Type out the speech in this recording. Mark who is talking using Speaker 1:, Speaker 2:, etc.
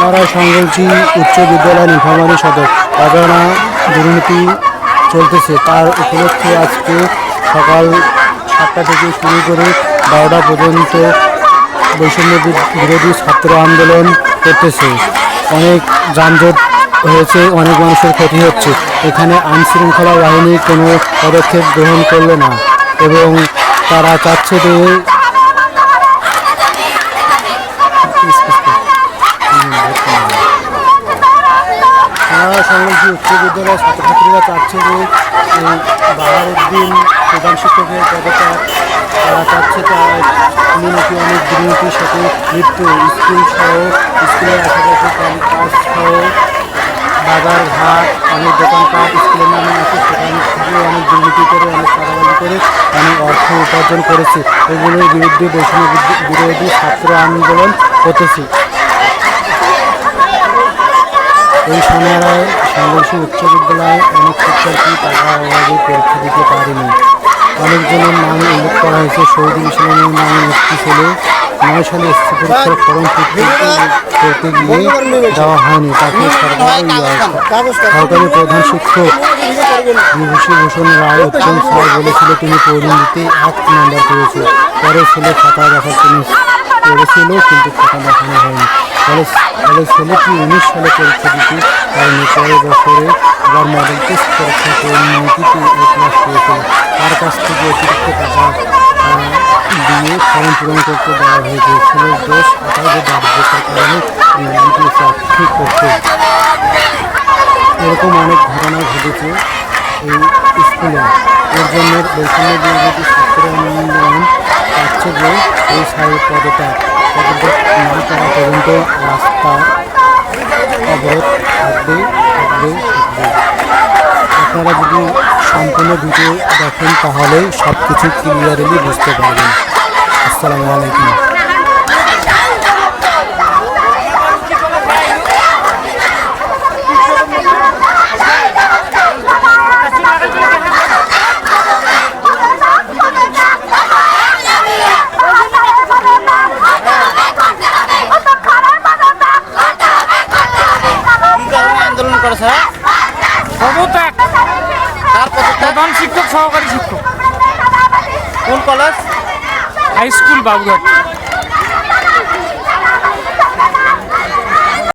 Speaker 1: সোনারায় সংগলচি উচ্চ বিদ্যালয় নীলফামারী সদর অজানা দুর্নীতি চলতেছে। তার উপলক্ষে আজকে সকাল সাতটা থেকে শুরু করে বারোটা পর্যন্ত বৈষম্য বিরোধী ছাত্র আন্দোলন করতেছে। অনেক যানজট হয়েছে, অনেক মানুষের ক্ষতি হচ্ছে। এখানে আইনশৃঙ্খলা বাহিনী কোনো পদক্ষেপ গ্রহণ করল না এবং তারা চাচ্ছে যে সোনারা সংলগ্ন উচ্চ বিদ্যালয়ের ছাত্রছাত্রীরা চাচ্ছে যে বাহারুদ্দিন প্রধান শিক্ষকের পদত্যাগ, তারা চাচ্ছে তার নাকি অনেক দুর্নীতির সাথে লিপ্ত। স্কুল সহ, স্কুলের আশেপাশে ক্যাম্পাস সহ, বাজার ঘাট, অনেক দোকানপাট, স্কুলের নামে আছে, সেখানে থেকে অনেক দুর্নীতি করে, অনেক চাঁদাবাজি করে, অনেক অর্থ উপার্জন করেছে। এগুলোর বিরুদ্ধে বৈষম্য বিরোধী ছাত্র আন্দোলন করতেছে এই সোনারায় সংঘর্ষ উচ্চ বিদ্যালয়ে অনেক শিক্ষার্থী টাকার অভাবে পরীক্ষা দিতে পারেনি। অনেকজনের নাম উল্লেখ করা হয়েছে। শহীদুল ইসলামের নামে একটি ছেলে নয় সালে এসসি পরীক্ষার ফর্ম করতে গিয়ে দেওয়া হয়নি। তাকে সরকারি প্রধান শিক্ষক বিভূষী ভূষণ রায় উত্তম স্যার বলেছিল, তুমি প্রবীণ দিতে এক নাম্বার পেয়েছ। পরে ছেলে খাতা দেখার তিনি করেছিল কিন্তু খাতা দেখানো হয়নি। ফলে ছেলেটি উনিশ সালে পরীক্ষা দিতে পারেনি পরের বছরে আবার মডেল টেস্ট পরীক্ষা করে নৈতিতে এ ক্লাস পেয়েছিল তার কাছ থেকে অতিরিক্ত টাকা দিয়ে ফর্ম পূরণ করতে দেওয়া হয়েছে। ছেলের দোষ আকারে দারিদ্রতার কারণে চাকরি করতে। এরকম অনেক ঘটনা ঘটেছে এই স্কুলে। এর জন্য বৈষম্য বিরোধী ছাত্র আন্দোলন চাচ্ছে যে এই সাহেব পদটা পদত্যাগ না করা রাস্তা অবরোধ থাকবে থাকবে থাকবে। আপনারা যদি সম্পূর্ণ ভিডিও দেখেন তাহলে সব কিছু ক্লিয়ারলি বুঝতে পারবেন। আসসালামু আলাইকুম
Speaker 2: কি কারণে আন্দোলন করেছে তার পদত্যাগ
Speaker 3: প্রধান শিক্ষক সহকারী শিক্ষক।
Speaker 2: কোন কলেজ
Speaker 3: হাই স্কুল বাবুঘাট।